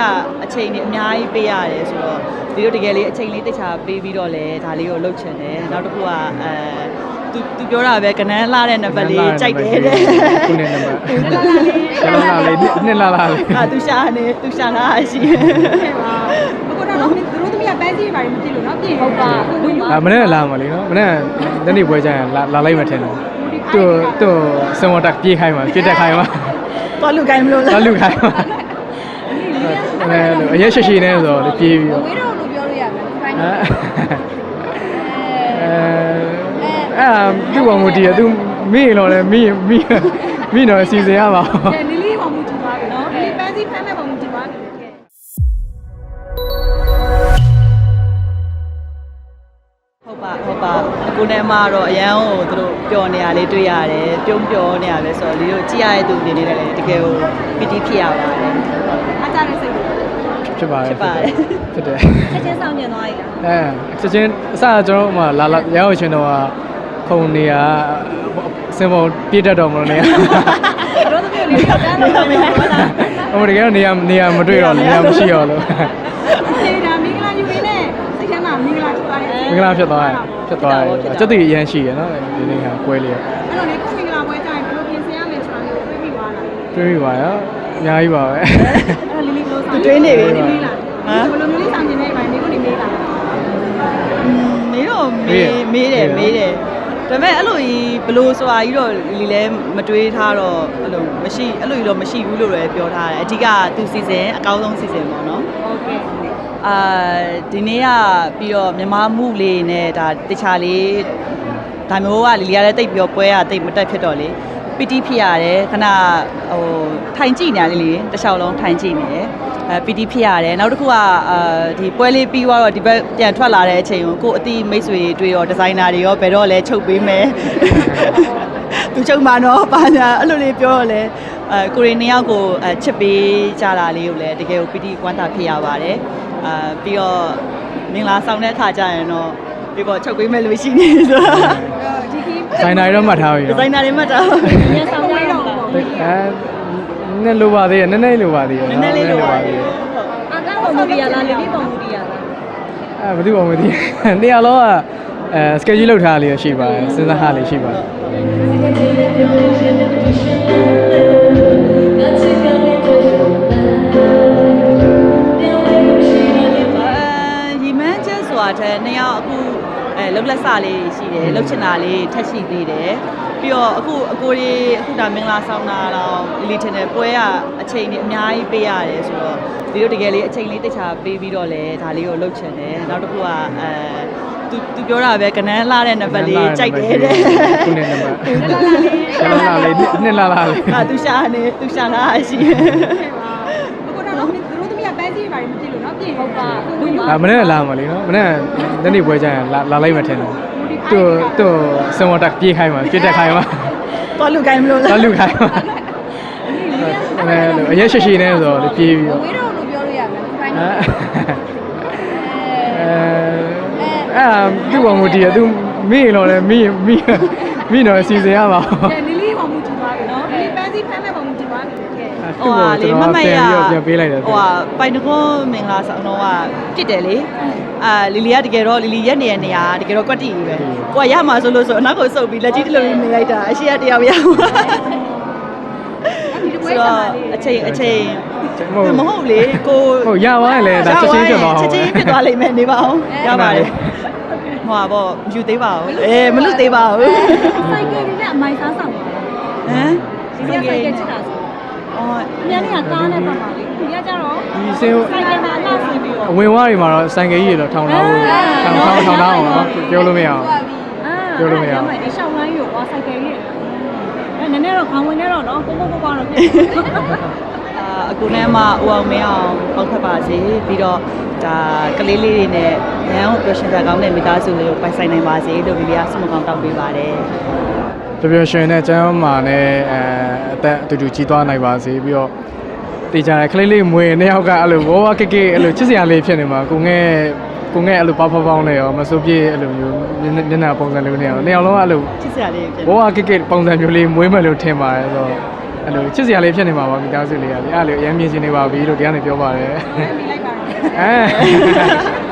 ကအချိန်ကြီးအများကြီးပေးရတယ်ဆိုတော့ဒီလိုတကယ်လေးအချိန်လေးတိတ်ချာပေးပြီးတော့လဲဒါလေးကိုလုပ်ချင်တယ်နောက်တစ်ခုကအဲသူသူပြောတာပဲကနန်းလှတဲ့နံပါတ်လေးကြိုက်တယ်တဲ့ခုနှစ်နံပါတ်ရှလာလာလေးနှစ်လာလာလေးအာသူရှာနေသူရှာတာရှိဘကိုတော့တော့သူတို့သမီးကပန်းစီပါမသိလို့နော်ပြင်ဟုတ်ပါဘူးအာမနေ့ကလာမှာလीနော်မနေ့ကနေ့ပွဲကြရင်လာလာလိုက်မှထင်တယ် သူ့သူ့စမတက်ပြေးခိုင်းမှာပြစ်တက်ခိုင်းမှာတော့လူကိုင်းမလို့လာလားလူခိုင်းမှာအဲအရက်ရှိရှိနေဆိုတော့ပြေးပြီးတော့ဝေးတော့လို့ပြောလို့ရမယ်ခိုင်းအဲတော့အဲအာသူ့ဘောင်မူတီးရသူမိရင်တော့လေမိရင်မိမိတော့စီစဉ်ရပါဘူးကဲလီလီပေါ်မူကြည့်ပါပြီနော်လီလီပန်းစီဖမ်းမဲ့ပေါ် ကိုနဲ့အမကတော့အရန်ကိုသူတို့ပျော်နေရလေးတွေ့ရတယ်ပြုံးပျော်နေရလဲဆိုတော့ဒီလိုကြည့်ရတဲ့သူအနေနဲ့လည်းတကယ်ကိုပီတိဖြစ်ရပါတယ်အားကြတဲ့စိတ်ကိုဖြစ်ပါတယ်ဖြစ်ပါတယ်ဖြစ်တယ်ချက်ချင်းဆောင်ကျင်သွားပြီလားအဲချက်ချင်းအစကျွန်တော်ဟိုမှာလာလာရအောင်ရှင်တော့ခုံနေရစင်ပေါ်ပြည့်တတ်တော်မလို့နေတို့သမီးလေးကတန်းတော့မရဘူးလားဟိုတကယ်တော့နေရနေရမတွေ့တော့နေရမရှိတော့လို့ ဒီဒါမင်္ဂလာယူရင်းနဲ့စိတ်ထဲမှာမင်္ဂလာဖြစ်သွားတယ် မ င်္ဂလာဖြစ်သွားတယ်ဖြစ်သွားတယ်ကျက်တီအရန်ရှိရနော်ဒီနေ့ကကွဲလေးရအဲ့တော့လေကိုမင်္ဂလာပွဲကြရင်ဘယ်လိုပြင်ဆင်ရမလဲဆိုတာမျိုးတွေးမိပါလားတွေးမိပါရောအများကြီးပါပဲအဲ့တော့လီလီဘယ်လိုဆောင်တွေးနေပြီဟမ်ဘယ်လိုမျိုးလေးဆောင်နေနေပါလဲကိုနေမေးတာမေးတော့မေးမေးတယ်မေးတယ်ဒါပေမဲ့အဲ့လိုကြီးဘလို့ဆိုတာကြီးတော့လီလဲမတွေးထားတော့အဲ့လိုမရှိအဲ့လိုကြီးတော့မရှိဘူးလို့လည်းပြောထားတယ်အဓိကသူစီစဉ်အကောင်းဆုံးစီစဉ်ပေါ့နော်ဟုတ်ကဲ့ အာဒီနေ့ကပြီးတော့မြန်မာမှုလေးနဲ့ဒါတခြားလေးဒါမျိုးကလီလီကလည်းတိတ်ပြီးတော့ပွဲရတိတ်မတက်ဖြစ်တော့လေပီတိဖြစ်ရတယ်ခဏဟိုထိုင်ကြည့်နေရလေးလေးတစ်လျှောက်လုံးထိုင်ကြည့်နေတယ်အဲပီတိဖြစ်ရတယ်နောက်တစ်ခုကအာဒီပွဲလေးပြီးသွားတော့ဒီဘက်ပြန်ထွက်လာတဲ့အချိန်ကိုကိုယ့်အတိမိတ်ဆွေတွေရောဒီဇိုင်နာတွေရောဘယ်တော့လဲချုပ်ပေးမယ်သူချုပ်မှာတော့ပါညာအဲ့လိုလေးပြောတော့လဲအဲကိုရီနှစ်ယောက်ကိုအဲချစ်ပေးကြတာလေးကိုလည်းတကယ်ကိုပီတိကွမ်းတာဖြစ်ရပါတယ် အာပြီးတော့မင်္ဂလာဆောင်တဲ့အခါကျရင်တော့ဒီပေါ်ချုပ်ပေးမယ်လို့ရှိနေဆိုတော့ဒီကီးဆိုင်နာရီတော့မှတ်ထားပြီဒီဇိုင်နာတွေမှတ်တာရန်ဆောင်ကြတော့ပေါ့အဲနည်းလိုပါသေးတယ်နည်းနည်းလိုပါသေးတယ်နည်းနည်းလေးလိုပါသေးတယ်အကားပေါ်မူဒီရလားလီလီပေါ်မူဒီရလားအဲဘယ်သူမှမသိနေရာလုံးကအဲ schedule လောက်ထားလေးရှိပါတယ်စဉ်းစားထားလေးရှိပါတယ် န်းချက်ဆိုတာတဲ့နှစ်ယောက်အခုအဲလှုပ်လက်စလေးရှိတယ်လှုပ်ချင်တာလေးထက်ရှိသေးတယ်ပြီးတော့အခုအကိုကြီးအခုဒါမင်္ဂလာဆောင်တာတော့လီလီထင်တယ်ပွဲကအချိန်ကြီးအများကြီးပေးရတယ်ဆိုတော့ဒီလိုတကယ်လေးအချိန်လေးတိတ်ချာပေးပြီးတော့လဲဒါလေးကိုလှုပ်ချင်တယ်နောက်တစ်ခုကအဲသူသူပြောတာပဲကနန်းလှတဲ့နံပါတ်လေးကြိုက်တယ်တဲ့ခုနှစ်နံပါတ်ရှလာလာလေးနှစ်လာလာလေးအာသူရှာနေသူရှာတာရှိဘကိုတော့တော့သူတို့သမီးကပန်းစီပါမသိလို့နော်ပြင် ဟုတ်ပါဘူးအာမနေ့ကလာမှာလीနော်မနေ့ကနေ့ပွဲကြရင်လာလာလိုက်မှထင်တယ်သူ့သူ့စမတက်ပြေးခိုင်းမှာပြစ်တက်ခိုင်းမှာတော့လူကိုင်းမလို့လာလားလူခိုင်းမှာအဲအရက်ရှိရှိနေဆိုတော့ပြေးပြီးတော့ဝေးတော့လို့ပြောလို့ရမယ်ခိုင်းအဲတော့အဲအာသူ့ဘောင်မူတီးရသူမိရင်တော့လေမိရင်မိမိတော့စီစဉ်ရပါဘူးကဲလီလီပေါ်မူကြည့်ပါပြီနော်လီလီပန်းစီဖမ်းမဲ့ပေါ်မူကြည့်ပါပြီကဲ ဟိုဟာလေမမရပြန်ပေးလိုက်တယ်ဟိုဟာပိုင်တကွန်းမင်္ဂလာဆောင်တော့ကပြစ်တယ်လေအာလီလီကတကယ်တော့လီလီရက်နေရနေရတကယ်တော့ကွက်တီကြီးပဲကိုကရမှာဆိုလို့ဆိုအနောက်ကိုစုပ်ပြီးလက်ကြီးတစ်လုံးနေလိုက်တာအရှိရတယောက်ရမှာဆိုတော့အချိန်အချိန်မဟုတ်လေကိုဟုတ်ရပါလေဒါချက်ချင်းပြတ်သွားအောင်ချက်ချင်းပြတ်သွားလိမ့်မယ်နေပါအောင်ရပါတယ်ဟိုဟာပေါ့မယူသေးပါဘူးအေးမလွတ်သေးပါဘူးဆိုင်ကယ်နဲ့အမိုက်စားဆောင်ပါဟမ်ဒီကဆိုင်ကယ်ချစ်တာဆို အော်အများကြီးကကားနဲ့ပတ်ပါလေဒီကကြတော့ဒီစင်းဆိုင်ကယ်မှာလှဆင်းပြီးတော့အဝင်ဝါးတွေမှာတော့ဆိုင်ကယ်ကြီးတွေတော့ထောင်ထားဖို့ထောင်ထောင်ထောင်ထားအောင်နော်ပြောလို့မရအောင် ပြောလို့မရဘူးဒီရှောင်းဝိုင်းရောကွာဆိုင်ကယ်ကြီးအဲနည်းနည်းတော့ခေါင်းဝင်နေတော့နော်ကိုကိုကိုကတော့ဖြစ်အာအကူနဲ့မှဦးအောင်မင်းအောင်ပေါက်ဖက်ပါစေပြီးတော့ဒါကလေးလေးတွေနဲ့ရန်ကိုပျော်ရွှင်စရာကောင်းတဲ့မိသားစုလေးကိုပိုင်ဆိုင်နိုင်ပါစေလို့ဗီဒီယိုဆုမကောင်းတောင်းပေးပါတယ် ပျော်ပျော်ရွှင်နဲ့ကျမ်းမာနဲ့အဲ အသက်အတူတူကြီးသွားနိုင်ပါစေပြီးတော့တေချာတဲ့ကလေးလေးမွေနှစ်ယောက်ကအဲ့လိုဝဝကကအဲ့လိုချစ်စရာလေးဖြစ်နေမှာကိုငဲကိုငဲအဲ့လိုပေါက်ဖောက်ပေါင်းနေရောမစိုးပြေအဲ့လိုမျိုးမျက်နှာပုံစံလေးနဲ့ရောနှစ်ယောက်လုံးအဲ့လိုချစ်စရာလေးဖြစ်ဝဝကကပုံစံမျိုးလေးမွေးမယ်လို့ထင်ပါတယ်ဆိုတော့အဲ့လိုချစ်စရာလေးဖြစ်နေမှာပါမိသားစုလေးကလေအဲ့လိုအရင်မြင်ချင်နေပါပြီလို့တရားနဲ့ပြောပါတယ်မိလိုက်ပါတော့အဲ